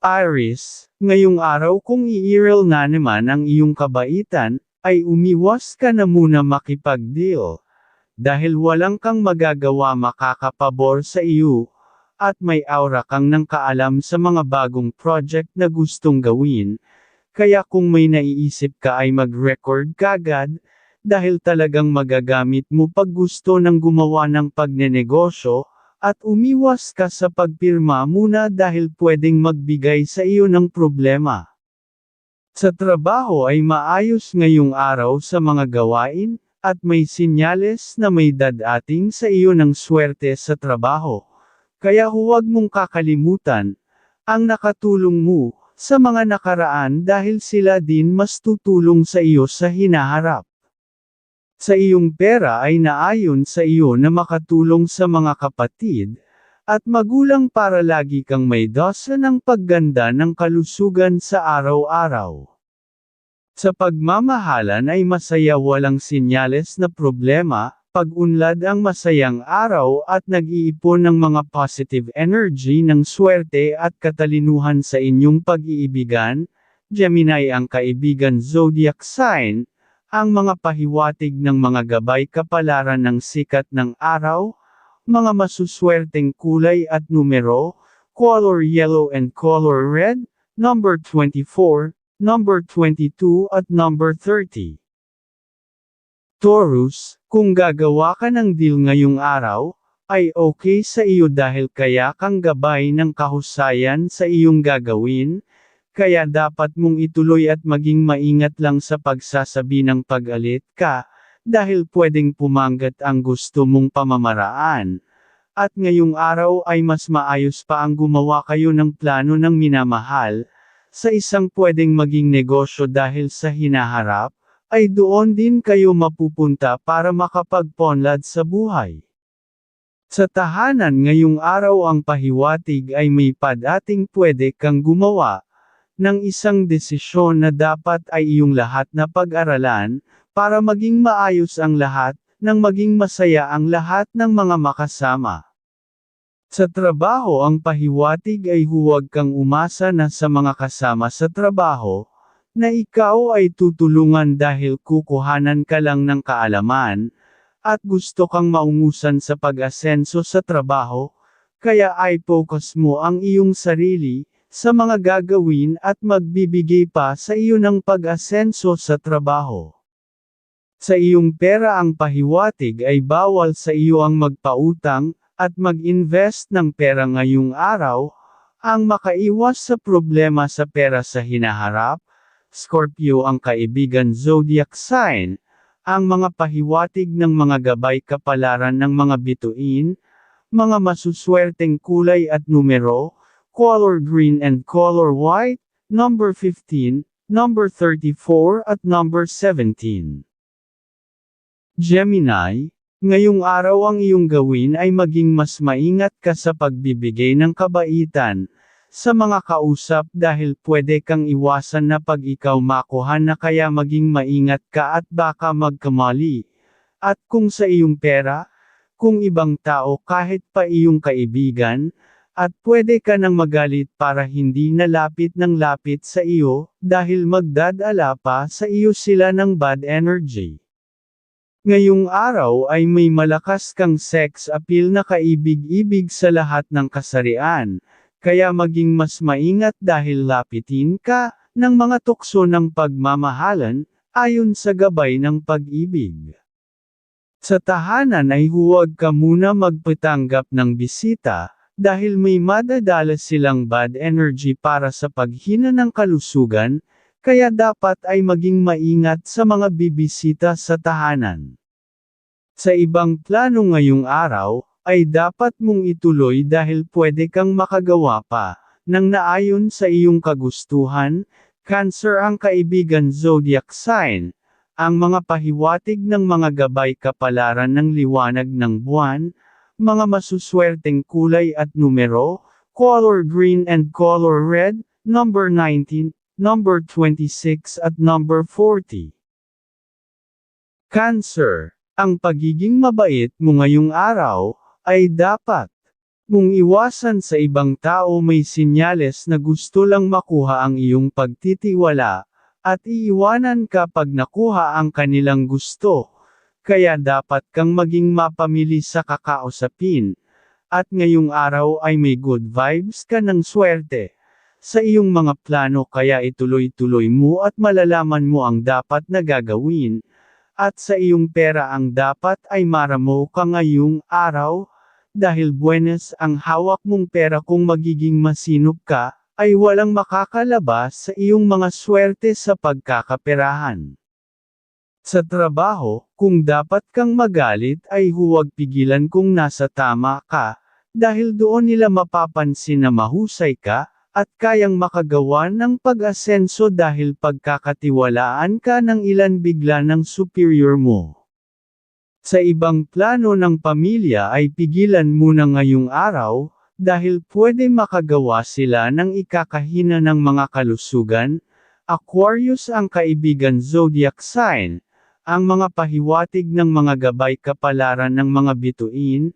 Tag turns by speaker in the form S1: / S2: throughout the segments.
S1: Iris, ngayong araw kung iiral na naman ang iyong kabaitan, ay umiwas ka na muna makipag-deal. Dahil walang kang magagawa makakapabor sa iyo, at may aura kang ng kaalam sa mga bagong project na gustong gawin, kaya kung may naiisip ka ay mag-record kagad, dahil talagang magagamit mo pag gusto ng gumawa ng pagnenegosyo, at umiwas ka sa pagpirma muna dahil pwedeng magbigay sa iyo ng problema. Sa trabaho ay maayos ngayong araw sa mga gawain, at may sinyales na may dadating sa iyo ng swerte sa trabaho. Kaya huwag mong kakalimutan, ang nakatulong mo, sa mga nakaraan dahil sila din mas tutulong sa iyo sa hinaharap. Sa iyong pera ay naayon sa iyo na makatulong sa mga kapatid, at magulang para lagi kang may dasa ng pagganda ng kalusugan sa araw-araw. Sa pagmamahalan ay masaya walang sinyales na problema, pag-unlad ang masayang araw at nag-iipon ng mga positive energy ng swerte at katalinuhan sa inyong pag-iibigan, Gemini ang kaibigan zodiac sign, ang mga pahiwatig ng mga gabay kapalaran ng sikat ng araw, mga masuswerteng kulay at numero, color yellow and color red, number 24, number 22 at number 30. Taurus, kung gagawa ka ng deal ngayong araw, ay okay sa iyo dahil kaya kang gabay ng kahusayan sa iyong gagawin, kaya dapat mong ituloy at maging maingat lang sa pagsasabi ng pag-alit ka, dahil pwedeng pumanggat ang gusto mong pamamaraan. At ngayong araw ay mas maayos pa ang gumawa kayo ng plano ng minamahal, sa isang pwedeng maging negosyo dahil sa hinaharap, ay doon din kayo mapupunta para makapagponlad sa buhay. Sa tahanan ngayong araw ang pahiwatig ay may padating pwede kang gumawa, ng isang desisyon na dapat ay iyong lahat na pag-aralan, para maging maayos ang lahat, nang maging masaya ang lahat ng mga makasama. Sa trabaho ang pahiwatig ay huwag kang umasa na sa mga kasama sa trabaho, na ikaw ay tutulungan dahil kukuhanan ka lang ng kaalaman, at gusto kang maungusan sa pag-asenso sa trabaho, kaya ay focus mo ang iyong sarili, sa mga gagawin at magbibigay pa sa iyo ng pag-asenso sa trabaho. Sa iyong pera ang pahiwatig ay bawal sa iyo ang magpautang, at mag-invest ng pera ngayong araw, ang makaiwas sa problema sa pera sa hinaharap, Scorpio ang kaibigan zodiac sign, ang mga pahiwatig ng mga gabay kapalaran ng mga bituin, mga masuswerteng kulay at numero, color green and color white, number 15, number 34 at number 17. Gemini, ngayong araw ang iyong gawin ay maging mas maingat ka sa pagbibigay ng kabaitan, sa mga kausap dahil pwede kang iwasan na pag ikaw makuha na kaya maging maingat ka at baka magkamali. At kung sa iyong pera, kung ibang tao kahit pa iyong kaibigan, at pwede ka nang magalit para hindi nalapit ng lapit sa iyo, dahil magdadala pa sa iyo sila ng bad energy. Ngayong araw ay may malakas kang sex appeal na kaibig-ibig sa lahat ng kasarian, kaya maging mas maingat dahil lapitin ka, ng mga tukso ng pagmamahalan, ayon sa gabay ng pag-ibig. Sa tahanan ay huwag ka muna magpatanggap ng bisita, dahil may madadala silang bad energy para sa paghina ng kalusugan, kaya dapat ay maging maingat sa mga bibisita sa tahanan. Sa ibang plano ngayong araw, ay dapat mong ituloy dahil pwede kang makagawa pa, nang naayon sa iyong kagustuhan, Cancer ang kaibigan zodiac sign, ang mga pahiwatig ng mga gabay kapalaran ng liwanag ng buwan, mga masuswerteng kulay at numero, color green and color red, number 19, number 26 at number 40. Cancer, ang pagiging mabait mo ngayong araw, ay dapat mong iwasan sa ibang tao may sinyales na gusto lang makuha ang iyong pagtitiwala, at iiwanan ka pag nakuha ang kanilang gusto. Kaya dapat kang maging mapamili sa kakausapin. At ngayong araw ay may good vibes ka ng swerte. Sa iyong mga plano kaya ituloy-tuloy mo at malalaman mo ang dapat na gagawin. At sa iyong pera ang dapat ay maramo ka ngayong araw, dahil buenas ang hawak mong pera kung magiging masinop ka, ay walang makakalabas sa iyong mga swerte sa pagkakaperahan. Sa trabaho, kung dapat kang magalit ay huwag pigilan kung nasa tama ka, dahil doon nila mapapansin na mahusay ka, at kayang makagawa ng pag-asenso dahil pagkakatiwalaan ka ng ilan bigla ng superior mo. Sa ibang plano ng pamilya ay pigilan muna ngayong araw, dahil pwede makagawa sila ng ikakahina ng mga kalusugan, Aquarius ang kaibigan zodiac sign, ang mga pahiwatig ng mga gabay kapalaran ng mga bituin,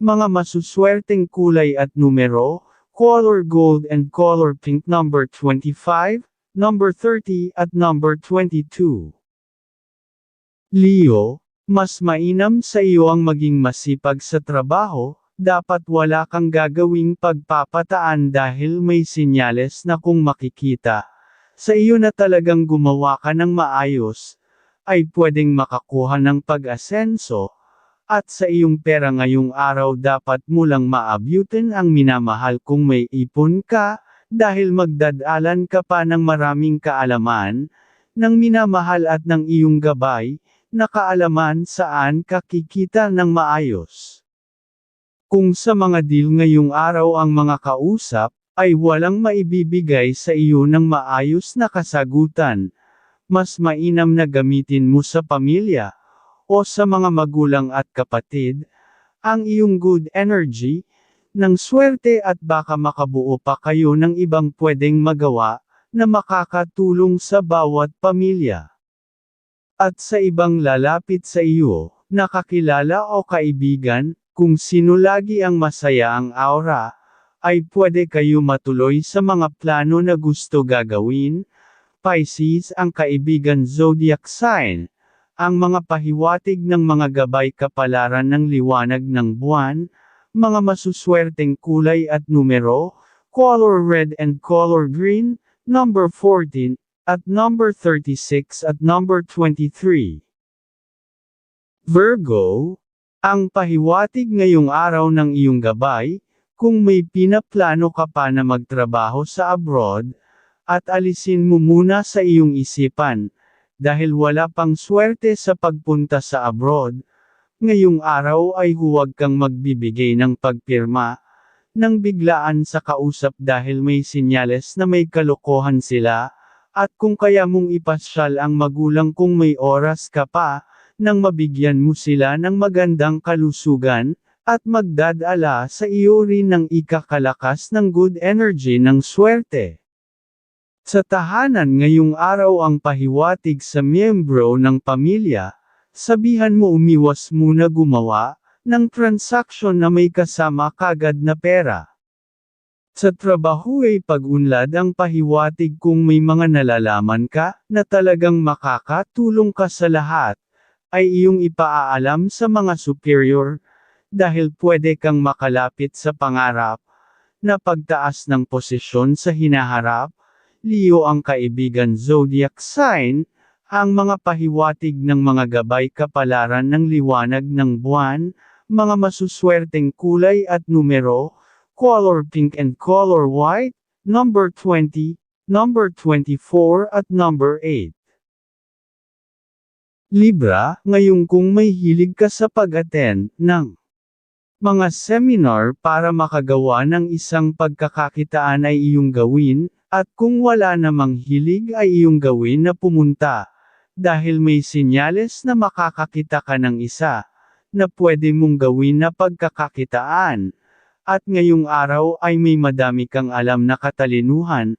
S1: mga masuswerteng kulay at numero, color gold and color pink number 25, number 30 at number 22. Leo, mas mainam sa iyo ang maging masipag sa trabaho, dapat wala kang gagawing pagpapataan dahil may sinyales na kung makikita. Sa iyo na talagang gumawa ka ng maayos, ay pwedeng makakuha ng pag-asenso, at sa iyong pera ngayong araw dapat mo lang maabutin ang minamahal kung may ipon ka, dahil magdadalan ka pa ng maraming kaalaman, ng minamahal at ng iyong gabay, na kaalaman saan ka kikita ng maayos. Kung sa mga deal ngayong araw ang mga kausap, ay walang maibibigay sa iyo ng maayos na kasagutan, mas mainam na gamitin mo sa pamilya, o sa mga magulang at kapatid, ang iyong good energy, ng swerte at baka makabuo pa kayo ng ibang pwedeng magawa, na makakatulong sa bawat pamilya. At sa ibang lalapit sa iyo, nakakilala o kaibigan, kung sino lagi ang masaya ang aura, ay pwede kayo matuloy sa mga plano na gusto gagawin. Pisces ang kaibigan zodiac sign, ang mga pahiwatig ng mga gabay kapalaran ng liwanag ng buwan, mga masuswerteng kulay at numero, color red and color green, number 14, at number 36 at number 23. Virgo, ang pahiwatig ngayong araw ng iyong gabay, kung may pinaplano ka pa na magtrabaho sa abroad, at alisin mo muna sa iyong isipan, dahil wala pang swerte sa pagpunta sa abroad, ngayong araw ay huwag kang magbibigay ng pagpirma, nang biglaan sa kausap dahil may sinyales na may kalokohan sila, at kung kaya mong ipasyal ang magulang kung may oras ka pa, nang mabigyan mo sila ng magandang kalusugan, at magdadala sa iyo rin ng ikakalakas ng good energy ng swerte. Sa tahanan ngayong araw ang pahiwatig sa miyembro ng pamilya, sabihan mo umiwas muna gumawa, ng transaksyon na may kasama kagad na pera. Sa trabaho ay pag-unlad ang pahiwatig kung may mga nalalaman ka, na talagang makakatulong ka sa lahat, ay iyong ipaaalam sa mga superior, dahil pwede kang makalapit sa pangarap, na pagtaas ng posisyon sa hinaharap, Leo ang kaibigan zodiac sign, ang mga pahiwatig ng mga gabay kapalaran ng liwanag ng buwan, mga masuswerteng kulay at numero, color pink and color white, number 20, number 24 at number 8. Libra, ngayong kung may hilig ka sa pag-attend ng mga seminar para makagawa ng isang pagkakakitaan ay iyong gawin, at kung wala namang hilig ay iyong gawin na pumunta, dahil may sinyales na makakakita ka ng isa, na pwede mong gawin na pagkakakitaan, at ngayong araw ay may madami kang alam na katalinuhan,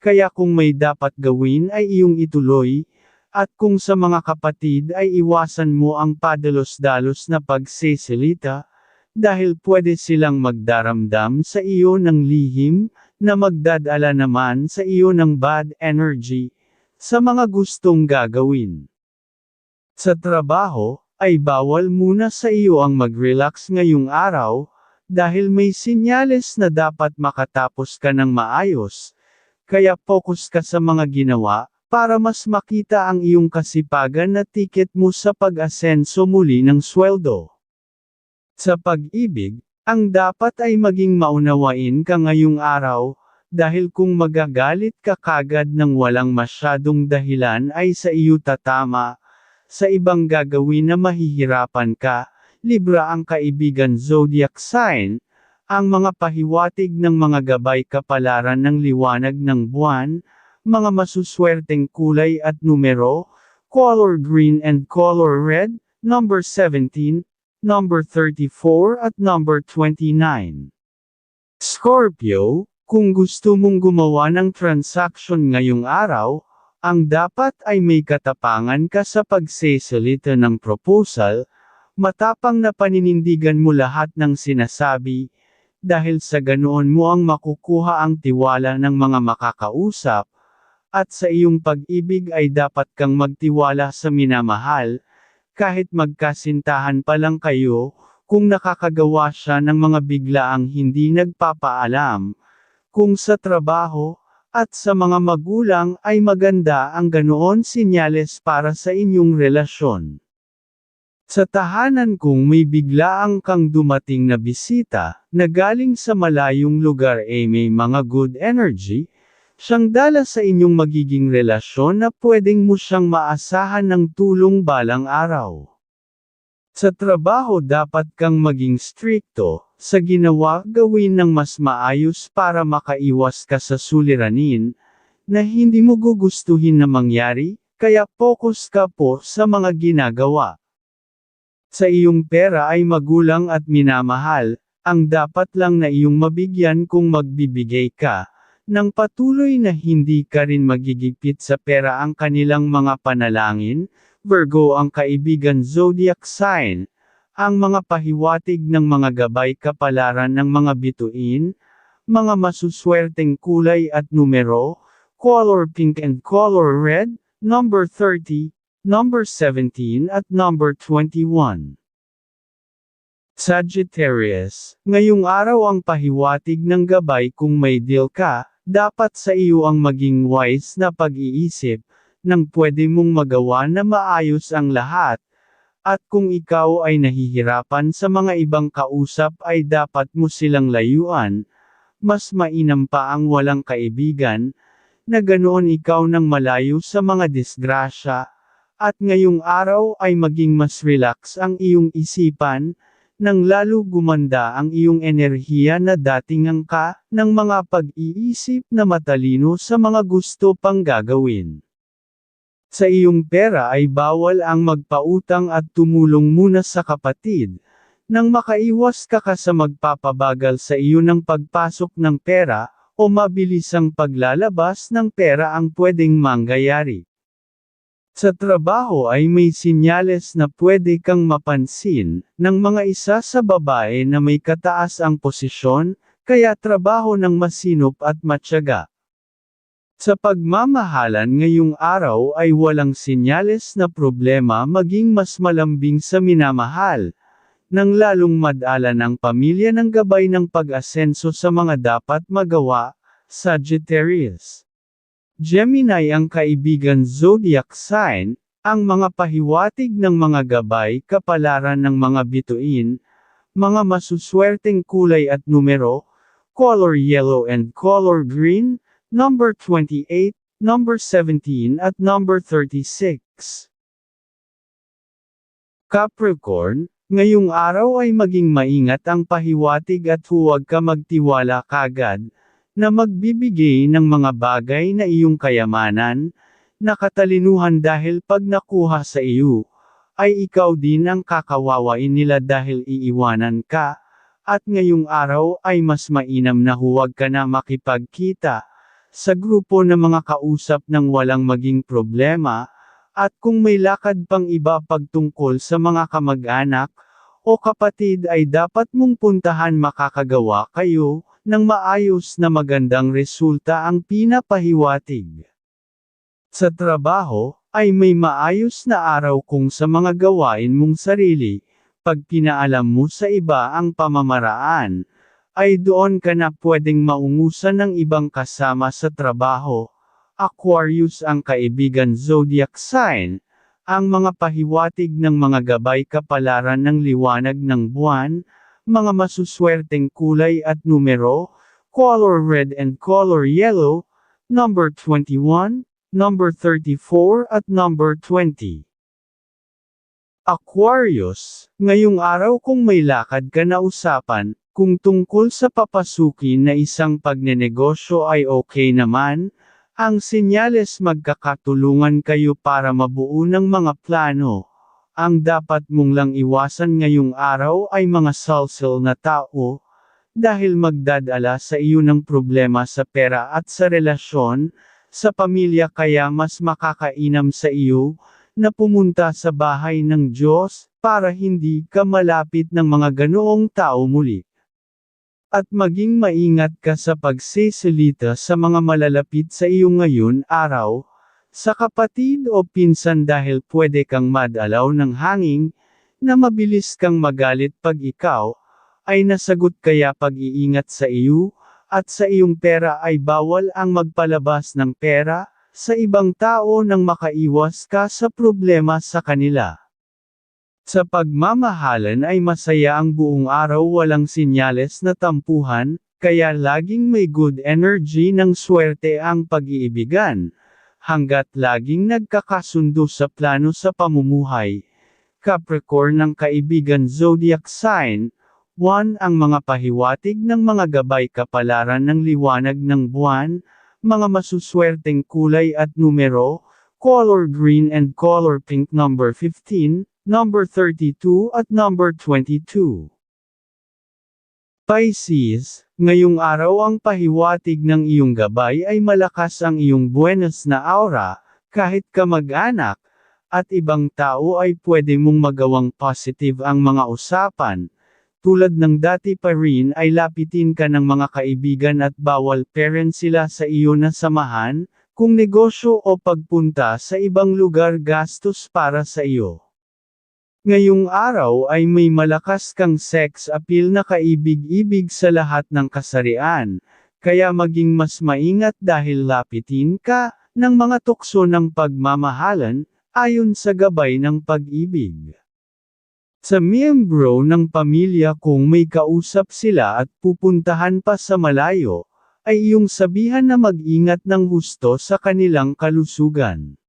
S1: kaya kung may dapat gawin ay iyong ituloy, at kung sa mga kapatid ay iwasan mo ang padalos-dalos na pagseselita, dahil pwede silang magdaramdam sa iyo ng lihim, na magdadala naman sa iyo ng bad energy, sa mga gustong gagawin. Sa trabaho, ay bawal muna sa iyo ang mag-relax ngayong araw, dahil may sinyales na dapat makatapos ka ng maayos, kaya focus ka sa mga ginawa, para mas makita ang iyong kasipagan na tiket mo sa pag-asenso muli ng sweldo. Sa pag-ibig, ang dapat ay maging maunawain ka ngayong araw, dahil kung magagalit ka kagad ng walang masyadong dahilan ay sa iyo tatama, sa ibang gagawin na mahihirapan ka, Libra ang kaibigan zodiac sign, ang mga pahiwatig ng mga gabay kapalaran ng liwanag ng buwan, mga masuswerteng kulay at numero, color green and color red, number 17, number 34 at number 29. Scorpio, kung gusto mong gumawa ng transaction ngayong araw, ang dapat ay may katapangan ka sa pagsesalita ng proposal, matapang na paninindigan mo lahat ng sinasabi, dahil sa ganoon mo ang makukuha ang tiwala ng mga makakausap, at sa iyong pag-ibig ay dapat kang magtiwala sa minamahal, kahit magkasintahan pa lang kayo, kung nakakagawa siya ng mga biglaang hindi nagpapaalam, kung sa trabaho, at sa mga magulang ay maganda ang ganoon sinyales para sa inyong relasyon. Sa tahanan kung may biglaang kang dumating na bisita, na galing sa malayong lugar ay may mga good energy, siyang dala sa inyong magiging relasyon na pwedeng mo siyang maasahan ng tulong balang araw. Sa trabaho dapat kang maging strikto, sa ginawa gawin ng mas maayos para makaiwas ka sa suliranin, na hindi mo gugustuhin na mangyari, kaya focus ka po sa mga ginagawa. Sa iyong pera ay magulang at minamahal, ang dapat lang na iyong mabigyan kung magbibigay ka, ng patuloy na hindi ka rin magigipit sa pera ang kanilang mga panalangin, Virgo ang kaibigan zodiac sign, ang mga pahiwatig ng mga gabay kapalaran ng mga bituin, mga masuswerteng kulay at numero, color pink and color red, number 30, number 17 at number 21. Sagittarius, ngayong araw ang pahiwatig ng gabay kung may deal ka, dapat sa iyo ang maging wise na pag-iisip, nang pwede mong magawa na maayos ang lahat, at kung ikaw ay nahihirapan sa mga ibang kausap ay dapat mo silang layuan, mas mainam pa ang walang kaibigan, na ganoon ikaw nang malayo sa mga disgrasya, at ngayong araw ay maging mas relax ang iyong isipan, nang lalo gumanda ang iyong enerhiya na dating ang ka, ng mga pag-iisip na matalino sa mga gusto pang gagawin. Sa iyong pera ay bawal ang magpautang at tumulong muna sa kapatid, nang makaiwas ka ka sa magpapabagal sa iyo ng pagpasok ng pera, o mabilisang paglalabas ng pera ang pwedeng mangyayari. Sa trabaho ay may sinyales na pwede kang mapansin, ng mga isa sa babae na may kataas ang posisyon, kaya trabaho ng masinop at matyaga. Sa pagmamahalan ngayong araw ay walang sinyales na problema maging mas malambing sa minamahal, nang lalong madala ng pamilya ng gabay ng pag-asenso sa mga dapat magawa, Sagittarius. Gemini ang kaibigan zodiac sign, ang mga pahiwatig ng mga gabay kapalaran ng mga bituin, mga masuswerteng kulay at numero, color yellow and color green, number 28, number 17 at number 36. Capricorn, ngayong araw ay maging maingat ang pahiwatig at huwag ka magtiwala kagad, na magbibigay ng mga bagay na iyong kayamanan, na katalinuhan dahil pag nakuha sa iyo, ay ikaw din ang kakawawain nila dahil iiwanan ka, at ngayong araw ay mas mainam na huwag ka na makipagkita, sa grupo ng mga kausap ng walang maging problema, at kung may lakad pang iba pagtungkol sa mga kamag-anak, o kapatid ay dapat mong puntahan makakagawa kayo, ng maayos na magandang resulta ang pinapahiwatig. Sa trabaho, ay may maayos na araw kung sa mga gawain mong sarili, pag pinaalam mo sa iba ang pamamaraan, ay doon ka na pwedeng maungusan ng ibang kasama sa trabaho. Aquarius ang kaibigan zodiac sign, ang mga pahiwatig ng mga gabay kapalaran ng liwanag ng buwan, mga masuswerteng kulay at numero, color red and color yellow, number 21, number 34 at number 20. Aquarius, ngayong araw kung may lakad ka na usapan, kung tungkol sa papasukin na isang pagnenegosyo ay okay naman, ang senyales magkakatulungan kayo para mabuo ng mga plano. Ang dapat mong lang iwasan ngayong araw ay mga salsel na tao, dahil magdadala sa iyo ng problema sa pera at sa relasyon, sa pamilya kaya mas makakainam sa iyo, na pumunta sa bahay ng Diyos, para hindi ka malapit ng mga ganoong tao muli. At maging maingat ka sa pagsisilita sa mga malalapit sa iyo ngayon araw, sa kapatid o pinsan dahil pwede kang madalaw ng hangin, na mabilis kang magalit pag ikaw, ay nasagot kaya pag-iingat sa iyo, at sa iyong pera ay bawal ang magpalabas ng pera, sa ibang tao nang makaiwas ka sa problema sa kanila. Sa pagmamahalan ay masaya ang buong araw walang sinyales na tampuhan, kaya laging may good energy ng swerte ang pag-iibigan. Hanggat laging nagkakasundo sa plano sa pamumuhay. Capricorn ng kaibigan zodiac sign, 1. Ang mga pahiwatig ng mga gabay kapalaran ng liwanag ng buwan, mga masuswerteng kulay at numero, color green and color pink number 15, number 32 at number 22. Pisces, ngayong araw ang pahiwatig ng iyong gabay ay malakas ang iyong buenas na aura, kahit kamag-anak, at ibang tao ay pwede mong magawang positive ang mga usapan. Tulad ng dati pa rin ay lapitin ka ng mga kaibigan at bawal parent sila sa iyo na samahan, kung negosyo o pagpunta sa ibang lugar gastos para sa iyo. Ngayong araw ay may malakas kang sex appeal na kaibig-ibig sa lahat ng kasarian, kaya maging mas maingat dahil lapitin ka, ng mga tukso ng pagmamahalan, ayon sa gabay ng pag-ibig. Sa miyembro ng pamilya kung may kausap sila at pupuntahan pa sa malayo, ay iyong sabihan na mag-ingat ng husto sa kanilang kalusugan.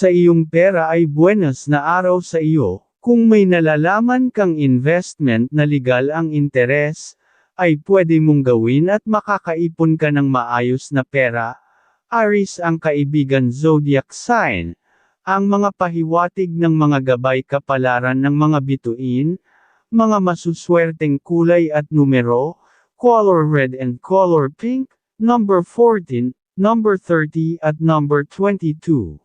S1: Sa iyong pera ay buenas na araw sa iyo, kung may nalalaman kang investment na legal ang interes, ay pwede mong gawin at makakaipon ka ng maayos na pera. Aris ang kaibigan zodiac sign, ang mga pahiwatig ng mga gabay kapalaran ng mga bituin, mga masuswerteng kulay at numero, color red and color pink, number 14, number 30 at number 22.